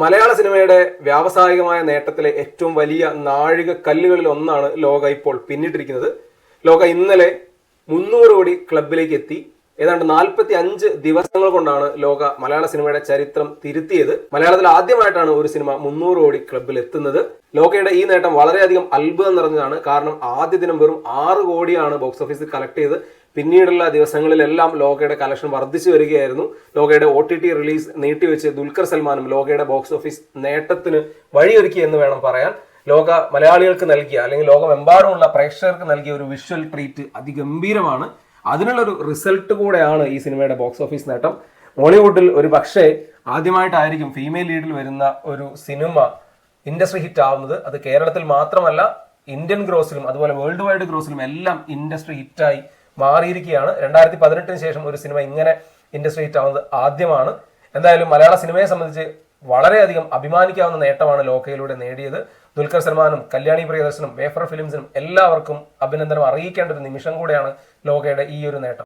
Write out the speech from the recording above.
മലയാള സിനിമയുടെ വ്യാവസായികമായ നേട്ടത്തിലെ ഏറ്റവും വലിയ നാഴിക കല്ലുകളിൽ ഒന്നാണ് ലോക ഇപ്പോൾ പിന്നിട്ടിരിക്കുന്നത്. ലോക ഇന്നലെ മുന്നൂറ് കോടി ക്ലബിലേക്ക് എത്തി. ഏതാണ്ട് നാൽപ്പത്തി അഞ്ച് ദിവസങ്ങൾ കൊണ്ടാണ് ലോക മലയാള സിനിമയുടെ ചരിത്രം തിരുത്തിയത്. മലയാളത്തിൽ ആദ്യമായിട്ടാണ് ഒരു സിനിമ മുന്നൂറ് കോടി ക്ലബിൽ എത്തുന്നത്. ലോകയുടെ ഈ നേട്ടം വളരെയധികം അത്ഭുതം നിറഞ്ഞതാണ്. കാരണം ആദ്യ ദിനം വെറും ആറ് കോടിയാണ് ബോക്സ് ഓഫീസിൽ കളക്ട് ചെയ്ത് പിന്നീടുള്ള ദിവസങ്ങളിലെല്ലാം ലോകയുടെ കളക്ഷൻ വർദ്ധിച്ചു വരികയായിരുന്നു. ലോകയുടെ ഒ ടി ടി റിലീസ് നീട്ടിവെച്ച് ദുൽഖർ സൽമാനും ലോകയുടെ ബോക്സ് ഓഫീസ് നേട്ടത്തിന് വഴിയൊരുക്കി എന്ന് വേണം പറയാൻ. ലോക മലയാളികൾക്ക് നൽകിയ അല്ലെങ്കിൽ ലോകമെമ്പാടുമുള്ള പ്രേക്ഷകർക്ക് നൽകിയ ഒരു വിഷ്വൽ ട്രീറ്റ് അതിഗംഭീരമാണ്. അതിനുള്ള ഒരു റിസൾട്ട് കൂടെയാണ് ഈ സിനിമയുടെ ബോക്സ് ഓഫീസ് നേട്ടം. ബോളിവുഡിൽ ഒരു പക്ഷേ ആദ്യമായിട്ടായിരിക്കും ഫീമെയിൽ ലീഡിൽ വരുന്ന ഒരു സിനിമ ഇൻഡസ്ട്രി ഹിറ്റ് ആവുന്നത്. അത് കേരളത്തിൽ മാത്രമല്ല ഇന്ത്യൻ ഗ്രോസിലും അതുപോലെ വേൾഡ് വൈഡ് ഗ്രോസിലും എല്ലാം ഇൻഡസ്ട്രി ഹിറ്റായി മാറിയിരിക്കുകയാണ്. രണ്ടായിരത്തി പതിനെട്ടിന് ശേഷം ഒരു സിനിമ ഇങ്ങനെ ഇൻഡസ്ട്രി ഹിറ്റ് ആവുന്നത് ആദ്യമാണ്. എന്തായാലും മലയാള സിനിമയെ സംബന്ധിച്ച് വളരെയധികം അഭിമാനിക്കാവുന്ന നേട്ടമാണ് ലോകയിലൂടെ നേടിയത്. ദുൽഖർ സൽമാനും കല്യാണി പ്രിയദർശനും വേഫർ ഫിലിംസിനും എല്ലാവർക്കും അഭിനന്ദനം അറിയിക്കേണ്ട ഒരു നിമിഷം കൂടെയാണ് ലോകയുടെ ഈ ഒരു നേട്ടം.